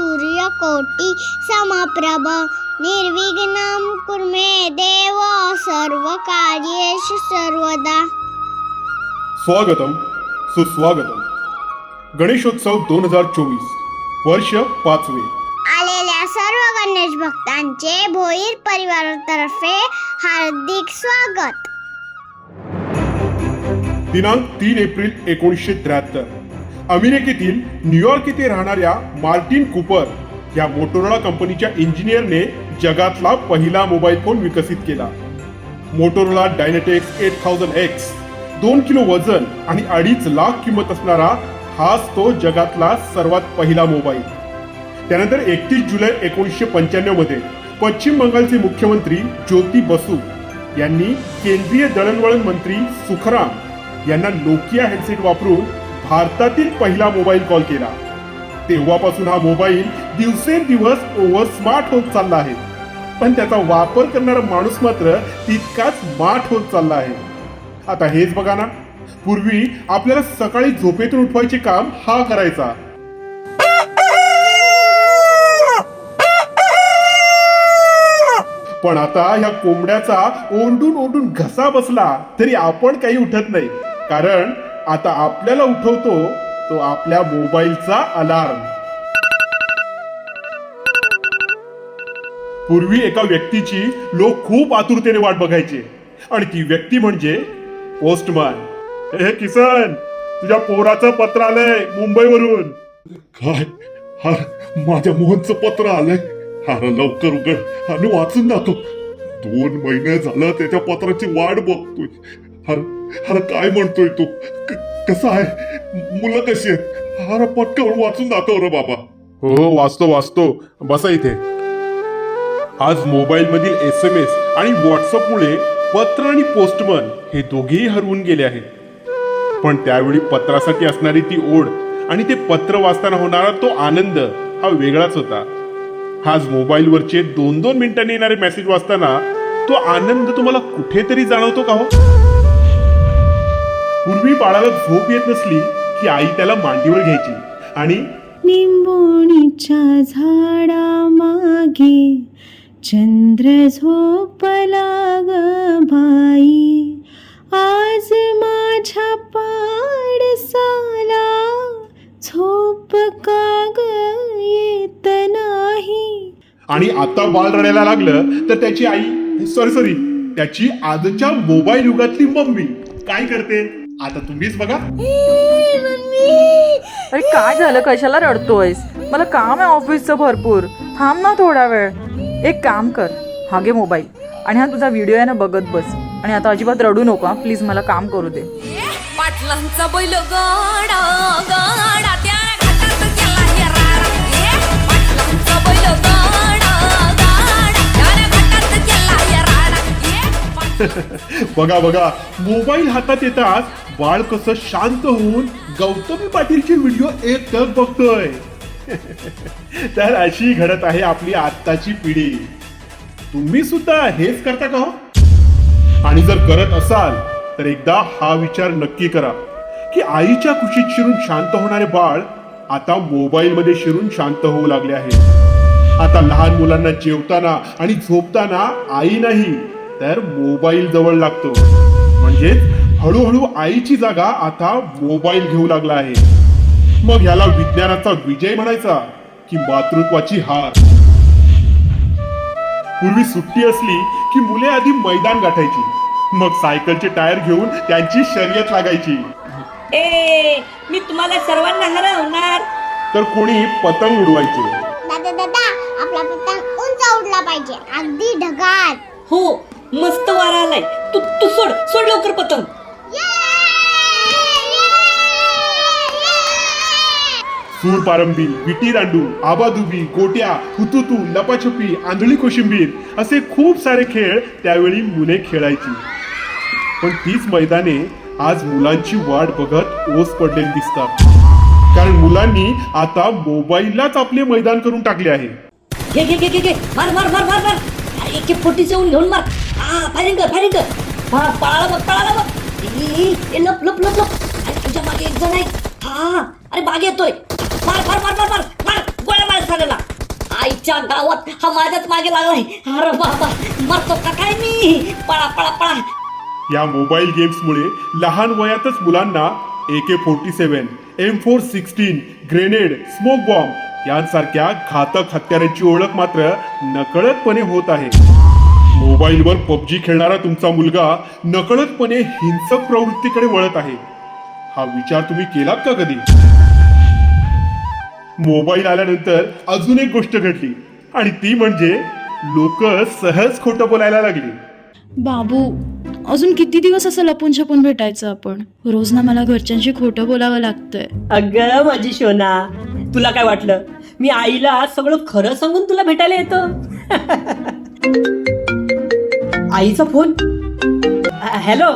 सूर्यकोटि समप्रभ निर्विघ्नं कुर्मे देव सर्वकार्येषु सर्वदा. स्वागतम सुस्वागतम. गणेशोत्सव दोन हजार चोवीस वर्ष पाचवे. आलेल्या सर्व गणेश भक्तांचे भोईर परिवारातर्फे हार्दिक स्वागत. दिनांक तीन एप्रिल एकोणीसशे त्र्याहत्तर. अमेरिकेतील न्यूयॉर्क येथे राहणाऱ्या मार्टिन कुपर या मोटोरोला कंपनीच्या इंजिनियरने जगातला पहिला मोबाईल फोन विकसित केला. Motorola DynaTAC eight thousand X दोन किलो वजन आणि अडीच लाख किंमत असणारा हाच तो जगातला सर्वात पहिला मोबाईल. त्यानंतर एकतीस जुलै एकोणीसशे पंच्याण्णवमध्ये पश्चिम बंगालचे मुख्यमंत्री ज्योती बसू यांनी केंद्रीय दळणवळण मंत्री सुखराम यांना नोकिया हेडसेट वापरून भारतातील पहिला मोबाईल कॉल केला. तेव्हापासून हा मोबाईल दिवसेंदिवस ओव्हर स्मार्ट होत चालला आहे. पण त्याचा वापर करणारा माणूस मात्र तितकाच स्मार्ट होत चालला आहे. आता हेच बघा ना. पूर्वी आपल्याला सकाळी झोपेतून उठवायचे काम हा करायचा. पण आता ह्या कोंबड्याचा ओरडून ओरडून घसा बसला तरी आपण काही उठत नाही. कारण आता आपल्याला उठवतो तो आपल्या मोबाईलचा अलार्म. पूर्वी एका व्यक्तीची लोक खूप आतुरतेने वाट बघायचे. आणि ती व्यक्ती म्हणजे पोस्टमॅन हे किसन तुझ्या पोराचं पत्र आलंय मुंबईवरून. काय? हा माझ्या मोहनचं पत्र आलंय. हा लवकर उघड आणि वाचून दाखव. दोन महिने झालं त्याच्या पत्राची वाट बघतोय. अरे काय म्हणतोय तू? कसा कसं आहे? मुलं कशी आहेत? अरे पटकन वाचून दाखव रे बाबा. हो, हो वाचतो वाचतो. बसा इथे. आज मोबाईल मधील एस एम एस आणि व्हॉट्सअपमुळे पत्र आणि पोस्टमन हे दोघेही हरवून गेले आहेत. पण त्यावेळी पत्रासाठी असणारी ती ओढ आणि ते पत्र वाचताना होणारा तो आनंद हा वेगळाच होता. आज मोबाईलवरचे दोन दोन मिनिटांनी येणारे मेसेज वाचताना तो आनंद तुम्हाला कुठेतरी जाणवतो का हो? पूर्वी बाळाला झोप येत नसली की आई त्याला मांडीवर घ्यायची. आणि निंबोणीच्या झाडा मागे चंद्र झोपला ग बाई. आज माझ्या पाडसाला झोप का ग येत नाही? आणि आता बाळ रडायला लागलं तर त्याची आई सॉरी सॉरी त्याची आजच्या मोबाईल युगातली मम्मी काय करते? आता तुम्हीच बघा. अरे काय झालं? कशाला रडतोयस? मला काम आहे ऑफिसचं भरपूर. थांब ना थोडा वेळ. एक काम कर. हा घे मोबाईल. आणि हा तुझा व्हिडिओ आहे ना बघत बस. आणि आता अजिबात रडू नको प्लीज मला काम करू दे. पाटलांचा बैल गाडा गाडा त्या घाटात गेला राडा. पाटलांचा बैल गाडा गाडा त्या घाटात गेला राडा. पाटलांचा बघा बघा. मोबाईल हातात येताच बाळ कसं शांत होऊन गौतमी पाटीलची व्हिडिओ एक तर बघतोय. तर अशी घडत आहे आपली आत्ताची पिढी. तुम्ही सुद्धा हेच करता का हो? आणि जर करत असाल तर एकदा हा विचार नक्की करा की आईच्या कुशीत शिरून शांत होणारे बाळ आता मोबाईल मध्ये शिरून शांत होऊ लागले आहे. आता लहान मुलांना जेवताना आणि झोपताना आई नाही तर मोबाईल जवळ लागतो. म्हणजेच हळूहळू आईची जागा आता मोबाईल घेऊ लागला आहे. मग याला विज्ञानाचा विजय म्हणायचा की मातृत्वाची हार. पूर्वी सुट्टी असली की मुले आधी मैदान गाठायची. मग सायकलचे टायर घेऊन त्यांची शर्यत लागायची. ए मी तुम्हाला सर्वांना हरवणार. तर कोणी पतंग उडवायचे? दादा दादा आपला पतंग उंच उडला पाहिजे. अगदी ढगात हो मस्त वारा आलाय. तू तू सोड सोड लवकर पतंग. सूर पारंबी विटी रांडू आबादुबी गोट्या हुतुतू लपाछपी आंधळी कोशिंबीर असे खूप सारे खेळ त्यावेळी मुले खेळायची. पण तीच मैदाने आज मुलांची वाट बघत ओस पडलेली दिसतात. कारण मुलांनी आता मोबाईललाच आपले मैदान करून टाकले आहे. घे घे घे घे घे. मार मार मार मार मार. अरे घेऊन मार. हा फायरिंग कर फायरिंग कर हा पळाला बघ. पळाला बघ लप लप लप लप. अरे तुझ्या मागे एक जण आहे. हा अरे बाग येतोय. मार मार मार मार मार मार. गोळ्या मार झालेला आईच्या गावात हा माझ्याच मागे लागलाय अरे बाबा मरतो का काय मी? पळा पळा पळा. या मोबाईल गेम्समुळे लहान वयातच मुलांना A K forty seven M four sixteen grenade smoke bomb यांसारख्या घातक हत्यारांची ओळख मात्र नकळतपणे होत आहे. मोबाईलवर पबजी खेळणारा तुमचा मुलगा नकळतपणे हिंसक प्रवृत्तीकडे वळत आहे. हा विचार तुम्ही केलात का कधी? मोबाईल आल्यानंतर अजून एक गोष्ट घडली. आणि ती म्हणजे लोक सहज खोटं बोलायला लागली. बाबू अजून किती दिवस असं लपून छपून भेटायचं आपण? रोज ना मला घरच्यांशी खोटं बोलावं लागतंय. अगं माझी शोना तुला काय वाटलं? मी आईला सगळं खरं सांगून तुला भेटायला येतो. आईचा फोन? हॅलो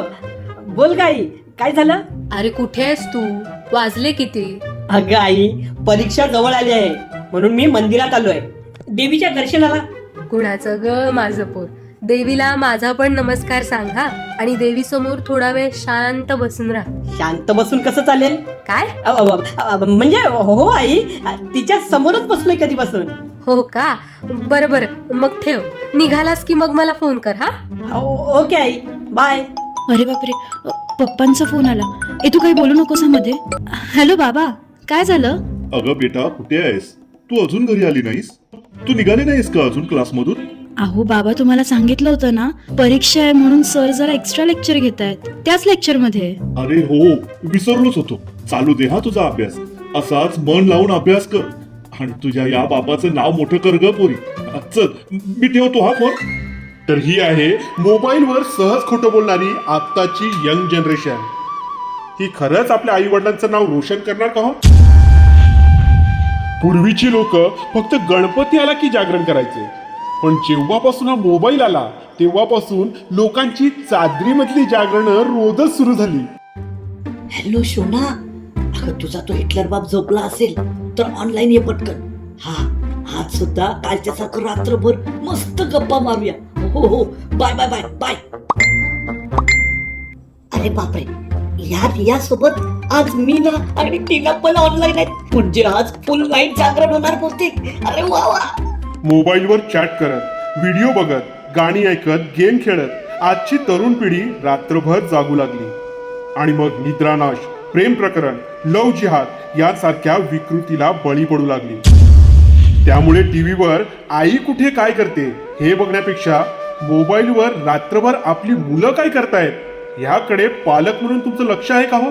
बोल का आई काय झालं? अरे कुठे आहेस तू? वाजले किती? अगं आई परीक्षा जवळ आली आहे. म्हणून मी मंदिरात आलोय. देवीच्या दर्शनाला. कुणाचं ग माझं पोर? देवीला माझा पण नमस्कार सांगा आणि देवी समोर थोडा वेळ शांत बसून राहा. शांत बसून कसं चालेल? काय? अ, अ, अ, अ, म्हणजे हो आई तिच्या समोरच बसलोय कधीपासून. हो का? बरं बरं. मग ठेव. निघालास की मग मला फोन कर हा? ओ- ओके आई. बाय. अरे बापरे. अ, पप्पांचा फोन आला. ए तू काही बोलू नकोस हा मध्ये? हॅलो बाबा. काय झालं? अगं बेटा कुठे आहेस? तू अजून घरी आली नाहीस? तू निघाली नाहीस का अजून क्लासमधून? अहो बाबा तुम्हाला सांगितलं होतं ना परीक्षा आहे म्हणून सर जरा एक्स्ट्रा लेक्चर घेत आहेत त्याच लेक्चरमध्ये. अरे हो विसरलोच होतो. चालू दे हा तुझा अभ्यास. असाच मन लावून अभ्यास कर. आणि तुझ्या या बाबाचं नाव मोठं कर ग पोरी. चल मी ठेवतो हा फोन. तर ही आहे मोबाईलवर सहज खोटं बोलणारी आत्ताची यंग जनरेशन. ही खरंच आपल्या आई वडिलांचं नाव रोशन करणार का हो? पूर्वीची लोक फक्त गणपती आला की जागरण करायचे. पण जेव्हापासून हा मोबाईल आला तेव्हापासून लोकांची चादरीमधली जागरण रोजच सुरू झाली. हॅलो शोना. अगं तुझा तो हिटलर बाप झोपला असेल तर ऑनलाईन ये पटकन. हा आज सुद्धा कालच्या सारखं रात्रभर मस्त गप्पा मारूया. हो हो. हो. Bye bye bye bye. अरे बापरे. या रियासोबत आज मीना आणि टीना पण ऑनलाईन आहेत. म्हणजे आज फुल नाईट जागरण होणार बहुतेक. अरे वा वा. मोबाईलवर चॅट करत व्हिडिओ बघत गाणी ऐकत गेम खेळत आजची तरुण पिढी रात्रभर जागू लागली. आणि मग निद्रानाश प्रेम प्रकरण लव जिहाद यासारख्या विकृतीला बळी पडू लागली. त्यामुळे टीव्हीवर आई कुठे काय करते हे बघण्यापेक्षा मोबाईलवर रात्रभर आपली मुलं काय करतायत? ह्याकडे पालक म्हणून तुमचं लक्ष आहे का हो?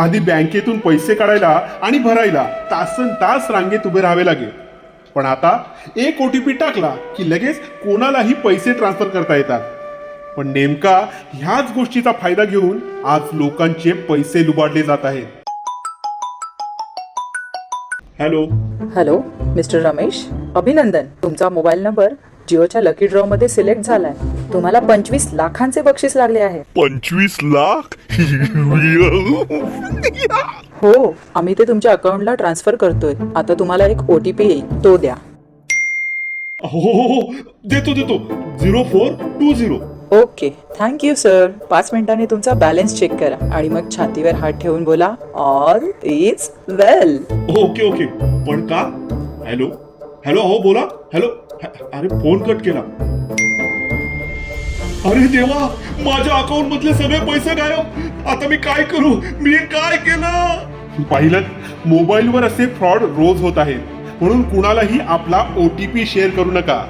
आधी बँकेतून पैसे काढायला आणि भरायला तासन तास रांगेत उभे राहावे लागेल पण आता एक ओ टी पी टाकला की लगेच कोणालाही पैसे ट्रान्सफर करता येतात. पण नेमका ह्याच गोष्टीचा फायदा घेऊन आज लोकांचे पैसे लुबाडले जात आहेत. हॅलो. Hello mister Ramesh. अभिनंदन. तुमचा मोबाईल नंबर जिओच्या लकी ड्रॉ मध्ये सिलेक्ट झालाय. तुम्हाला पंचवीस लाखांचे बक्षीस लागले आहे. पंचवीस लाख? हो आम्ही ते तुमच्या अकाउंटला ट्रान्सफर करतोय. आता तुम्हाला एक ओ टी पी येईल. तो द्या. हो हो हो देतो देतो. Zero four two zero. Okay. Thank you sir पाच मिनिटांनी तुमचा बॅलन्स चेक करा. आणि मग छातीवर हात ठेवून बोला all is well okay okay. पण का? हॅलो हॅलो हो बोला. हॅलो ह- अरे फोन कट केला. अरे देवा माझ्या अकाउंट मधले सगळे पैसे गायब. आता मी काय करू? मी काय केलं? पाहिलं मोबाईलवर असे फ्रॉड रोज होत आहेत. म्हणून कुणालाही आपला ओ टी पी शेअर करू नका.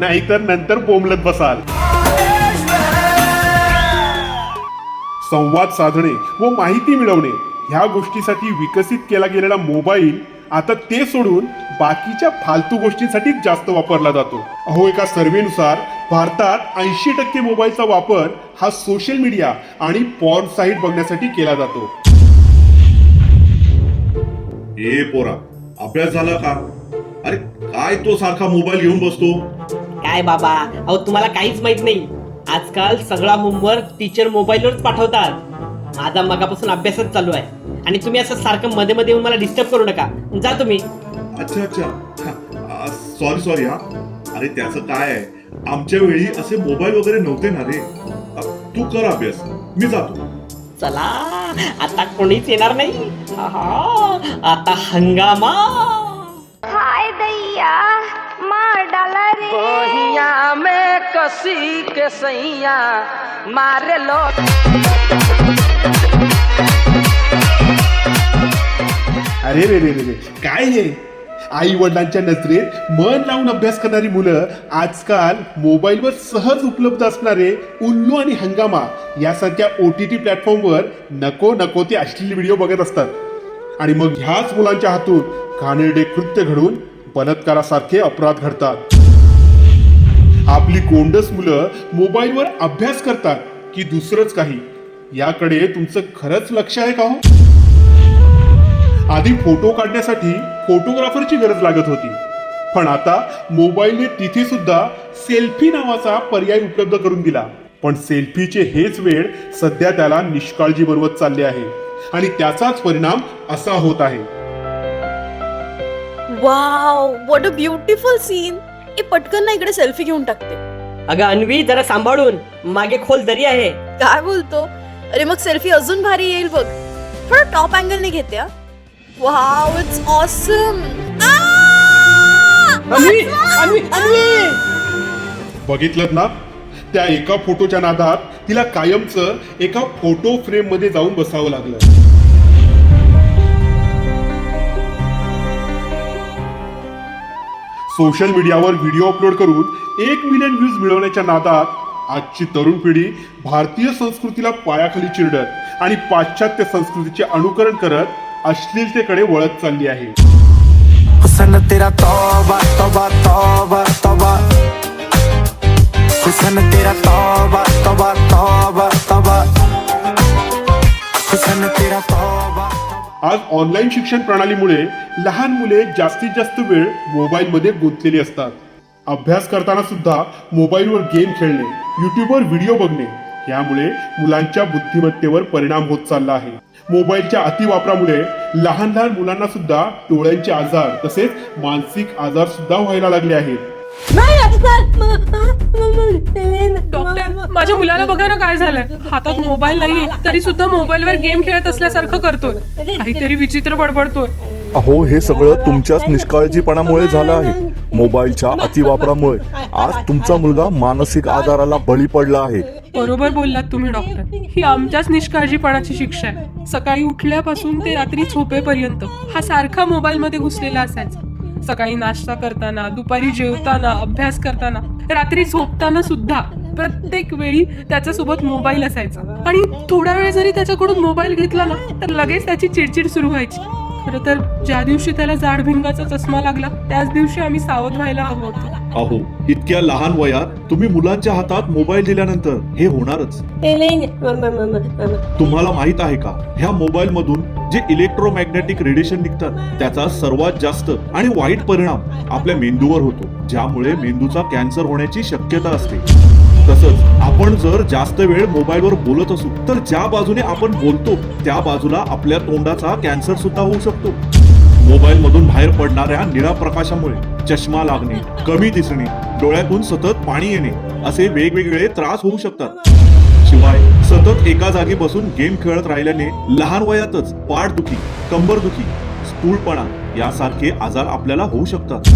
नाहीतर नंतर बोंबलत बसाल. संवाद साधणे व माहिती मिळवणे ह्या गोष्टीसाठी विकसित केला गेलेला मोबाईल आता ते सोडून बाकीच्या फालतू गोष्टींसाठी जास्त वापरला जातो. अहो एका सर्वेनुसार भारतात ऐंशी टक्के मोबाईलचा वापर हा सोशल मीडिया आणि पॉर्न साईट बघण्यासाठी केला जातो. ए पोरा अभ्यास झाला का? अरे काय तो सारखा मोबाईल घेऊन बसतो? काय बाबा अहो तुम्हाला काहीच माहीत नाही. आजकाल सगळा होमवर्क टीचर मोबाईलवरच पाठवतात. माझा मगापासून अभ्यासच चालू आहे. आणि तुम्ही असं सारखं मध्ये मध्ये येऊन मला डिस्टर्ब करू नका. जा तुम्ही. अच्छा अच्छा. सॉरी सॉरी हा. अरे त्याचं काय आहे? आमच्या वेळी असे मोबाईल वगैरे नव्हते ना रे. अ, तू कर अभ्यास. मी जातो. चला आता कोणीच येणार नाही. आहा, आता हंगामा. हाय दैया मार डाला रे. बहिया में कसी के सैया मारे लो। अरे रे रे रे रे. काय हे आई वडिलांच्या नजरेत मन लावून अभ्यास करणारी मुलं आजकाल मोबाईलवर सहज उपलब्ध असणारे उल्लू आणि हंगामा यासारख्या ओ टी टी प्लॅटफॉर्मवर नको नको ते अश्लील व्हिडिओ बघत असतात. आणि मग ह्याच मुलांच्या हातून घाणेरडे कृत्य घडून बलात्कारासारखे अपराध घडतात. आपली गोंडस मुलं मोबाईलवर अभ्यास करतात की दुसरंच काही? याकडे तुमचं खरंच लक्ष आहे का हो? आधी फोटो काढण्यासाठी फोटोग्राफरची गरज लागत होती. पण आता मोबाईलने तिथे सुद्धा सेल्फी नावाचा पर्याय उपलब्ध करून दिला. पण सेल्फीचे हेच वेळ सध्या त्याला निष्काळजी बनवत चालले आहे. आणि त्याचाच परिणाम असा होत आहे. Wow what a beautiful scene ए पटकन ना इकडे सेल्फी घेऊन टाकते. अगं अन्वी जरा सांभाळून. मागे खोल दरी आहे. काय बोलतो? अरे मग सेल्फी अजून भारी येईल बघ. थोडा टॉप अँगलने घेते wow it's awesome Anvi Anvi Anvi बघितलं ना? त्या एका फोटोच्या नादात तिला कायमचं एका फोटो फ्रेममध्ये जाऊन बसावं लागलं. सोशल मीडियावर व्हिडिओ अपलोड करून एक मिलियन व्ह्यूज मिळवण्याच्या नादात आजची तरुण पिढी भारतीय संस्कृतीला पायाखाली चिरडत आणि पाश्चात्य संस्कृतीचे अनुकरण करत अश्लीलतेकडे वळत चालली आहे. हुसन तेरा तौबा तौबा तौबा तौबा. हुसन तेरा तौबा तौबा तौबा तौबा. हुसन तेरा तौबा आज ऑनलाईन शिक्षण प्रणालीमुळे लहान मुले जास्तीत जास्त वेळ मोबाईलमध्ये गुंतलेली असतात. अभ्यास करताना सुद्धा मोबाईलवर गेम खेळणे युट्यूबवर व्हिडिओ बघणे यामुळे मुलांच्या बुद्धिमत्तेवर परिणाम होत चालला आहे. मोबाईलच्या अतिवापरामुळे लहान लहान मुलांना सुद्धा डोळ्यांचे आजार तसेच मानसिक आजार सुद्धा व्हायला लागले आहेत. डॉक्टर माझ्या मुलाला बघा ना काय झालंय. हातात मोबाईल नाही तरी सुद्धा मोबाईलवर गेम खेळत असल्यासारखं करतोय. काहीतरी विचित्र बडबडतोय. अहो हे सगळं तुमच्याच निष्काळजीपणामुळे झालं आहे. मोबाईलच्या अतिवापरामुळे आज तुमचा मुलगा मानसिक आजाराला बळी पडला आहे. बरोबर बोललात तुम्ही डॉक्टर ही आमच्याच निष्काळजीपणाची शिक्षा आहे. सकाळी उठल्यापासून ते रात्री झोपेपर्यंत हा सारखा मोबाईल मध्ये घुसलेला असायचा. सकाळी नाश्ता करताना दुपारी जेवताना अभ्यास करताना रात्री झोपताना सुद्धा प्रत्येक वेळी त्याच्यासोबत मोबाईल असायचा. आणि थोडा वेळ जरी त्याच्याकडून मोबाईल घेतला ना तर लगेच त्याची चिडचिड सुरू व्हायची. खरं तर ज्या दिवशी त्याला जाड भिंगाचा चष्मा लागला त्याच दिवशी आम्ही सावध व्हायला हवं होतं. अहो इतक्या लहान वयात तुम्ही मुलांच्या हातात मोबाईल दिल्यानंतर हे होणारच. तुम्हाला माहीत आहे का? ह्या मोबाईल मधून जे इलेक्ट्रोमॅग्नेटिक रेडिएशन निघतात त्याचा सर्वात जास्त आणि वाईट परिणाम आपल्या मेंदूवर होतो ज्यामुळे मेंदूचा कॅन्सर होण्याची शक्यता असते. तसंच आपण जर जास्त वेळ मोबाईलवर बोलत असू तर ज्या बाजूने आपण बोलतो त्या बाजूला आपल्या तोंडाचा कॅन्सर सुद्धा होऊ शकतो. मोबाईल मधून बाहेर पडणाऱ्या निळा प्रकाशामुळे चष्मा लागणे कमी दिसणे डोळ्यातून सतत पाणी येणे असे वेगवेगळे त्रास होऊ शकतात. शिवाय सतत एका जागी बसून गेम खेळत राहिल्याने लहान वयातच पाठदुखी कंबरदुखी स्थूलपणा यासारखे आजार आपल्याला होऊ शकतात.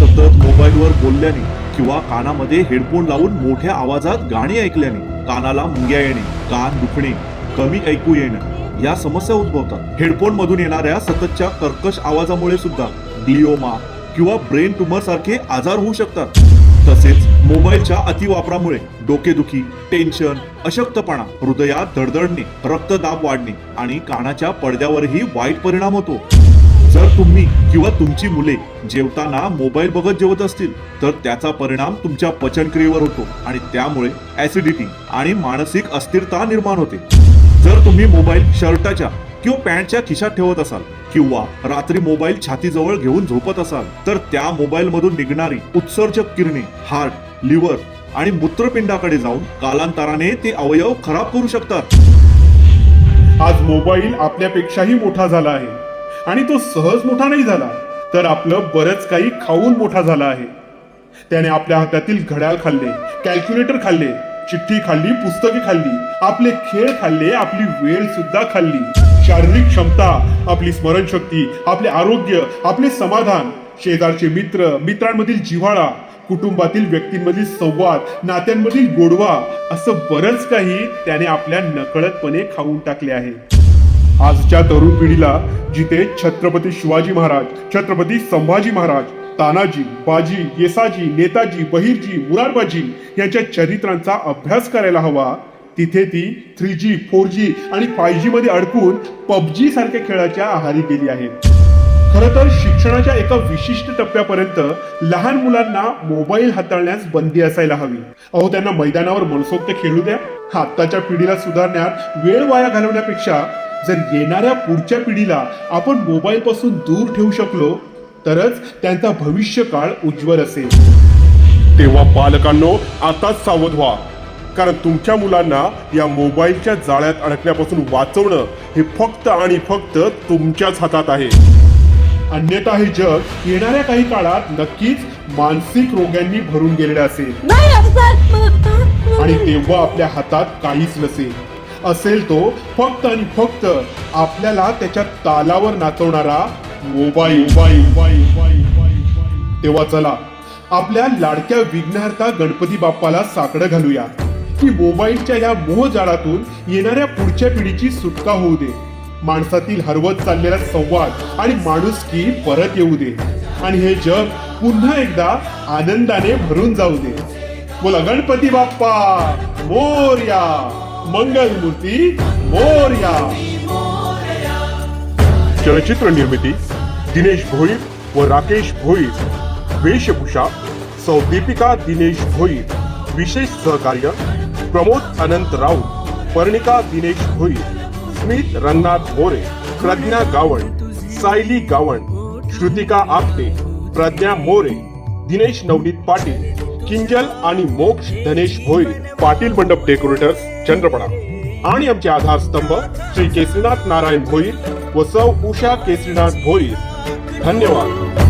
सतत मोबाईलवर बोलल्याने किंवा कानामध्ये हेडफोन लावून मोठ्या आवाजात गाणी ऐकल्याने कानाला मुंग्या येणे कान दुखणे कमी ऐकू येणं या समस्या उद्भवतात. हेडफोन मधून येणाऱ्या सततच्या कर्कश आवाजामुळे सुद्धा ग्लिओमा किंवा ब्रेन ट्युमर सारखे आजार होऊ शकतात. तसेच मोबाईलच्या अतिवापरामुळे डोकेदुखी टेन्शन अशक्तपणा हृदयात धडधडणे रक्तदाब वाढणे आणि कानाच्या पडद्यावरही वाईट परिणाम होतो. जर तुम्ही किंवा तुमची मुले जेवताना मोबाईल बघत जेवत असतील तर त्याचा परिणाम तुमच्या पचनक्रियेवर होतो आणि त्यामुळे ऍसिडिटी आणि मानसिक अस्थिरता निर्माण होते. जर तुम्ही मोबाईल शर्टाच्या किंवा पॅन्टच्या खिशात ठेवत असाल किंवा रात्री मोबाईल छातीजवळ घेऊन झोपत असाल तर त्या मोबाईल मधून निघणारी उत्सर्जक किरणे हार्ट लिव्हर आणि मूत्रपिंडाकडे जाऊन कालांतराने ते अवयव खराब करू शकतात. आज मोबाईल आपल्यापेक्षाही मोठा झाला आहे. आणि तो सहज मोठा नाही झाला तर आपलं बरंच काही खाऊन मोठा झाला आहे. त्याने आपल्या हातातील घड्याळ खाल्ले कॅल्क्युलेटर खाल्ले चिठ्ठी खाल्ली पुस्तके खाल्ली आपले खेळ खाल्ले आपली वेळ सुद्धा खाल्ली. शारीरिक क्षमता आपली स्मरणशक्ती आपले आरोग्य आपले समाधान शेजारचे मित्र मित्रांमधील जिव्हाळा कुटुंबातील व्यक्तींमधील संवाद नात्यांमधील गोडवा असं बरंच काही त्याने आपल्या नकळतपणे खाऊन टाकले आहे. आजच्या तरुण पिढीला जिथे छत्रपती शिवाजी महाराज छत्रपती संभाजी महाराज तानाजी बाजी येसाजी नेताजी बहिरजी मुरारबाजी यांच्या चरित्रांचा अभ्यास करायला हवा तिथे ती थ्री जी फोर जी आणि फाय जी मध्ये अडकून पबजी सारख्या खेळाच्या आहारी गेली आहे. खरं तर शिक्षणाच्या एका विशिष्ट टप्प्यापर्यंत लहान मुलांना मोबाईल हाताळण्यास बंदी असायला हवी. अहो त्यांना मैदानावर मनसोक्त खेळू द्या. आत्ताच्या पिढीला सुधारण्यात वेळ वाया घालवण्यापेक्षा जर येणाऱ्या पुढच्या पिढीला आपण मोबाईल पासून दूर ठेवू शकलो तरच त्यांचा भविष्य काळ उज्ज्वल असेल. तेव्हा पालकांनो आताच सावध व्हा. कारण तुमच्या मुलांना या मोबाईलच्या जाळ्यात अडकण्यापासून वाचवणं हे फक्त आणि फक्त तुमच्याच हातात आहे. अन्यथा हे जग येणाऱ्या काही काळात नक्कीच मानसिक रोगांनी भरून गेलेलं असेल. आणि तेव्हा आपल्या हातात काहीच नसेल. असेल तो फक्त आणि फक्त आपल्याला त्याच्या तालावर नाचवणारा मोबाईल. तेव्हा चला आपल्या लाडक्या विघ्नहर्ता गणपती बाप्पाला साकडं घालूया. की मोबाईलच्या या मोहजाळातून येणाऱ्या पुढच्या पिढीची सुटका होऊ दे. माणसातील हरवत चाललेला संवाद आणि माणुसकी परत येऊ दे. आणि हे जग पुन्हा एकदा आनंदाने भरून जाऊ दे. बोला गणपती बाप्पा मोर्या! मंगलमूर्ती मोर्या. चलचित्र निर्मिती दिनेश भोईर व राकेश भोईर. वेशभूषा सौ दीपिका दिनेश भोईर. विशेष सहकार्य प्रमोद अनंत राऊत पर्णिका दिनेश भोईर स्मित रंगनाथ मोरे प्रज्ञा गावण सायली गावण श्रुतिका आपटे प्रज्ञा मोरे दिनेश नवनीत पाटील किंजल आणि मोक्ष धनेश भोईर पाटील मंडप डेकोरेटर्स चंद्रपडा आणि आमचे आधारस्तंभ श्री केसरीनाथ नारायण भोईर व सौ उषा केसरीनाथ भोईर. धन्यवाद.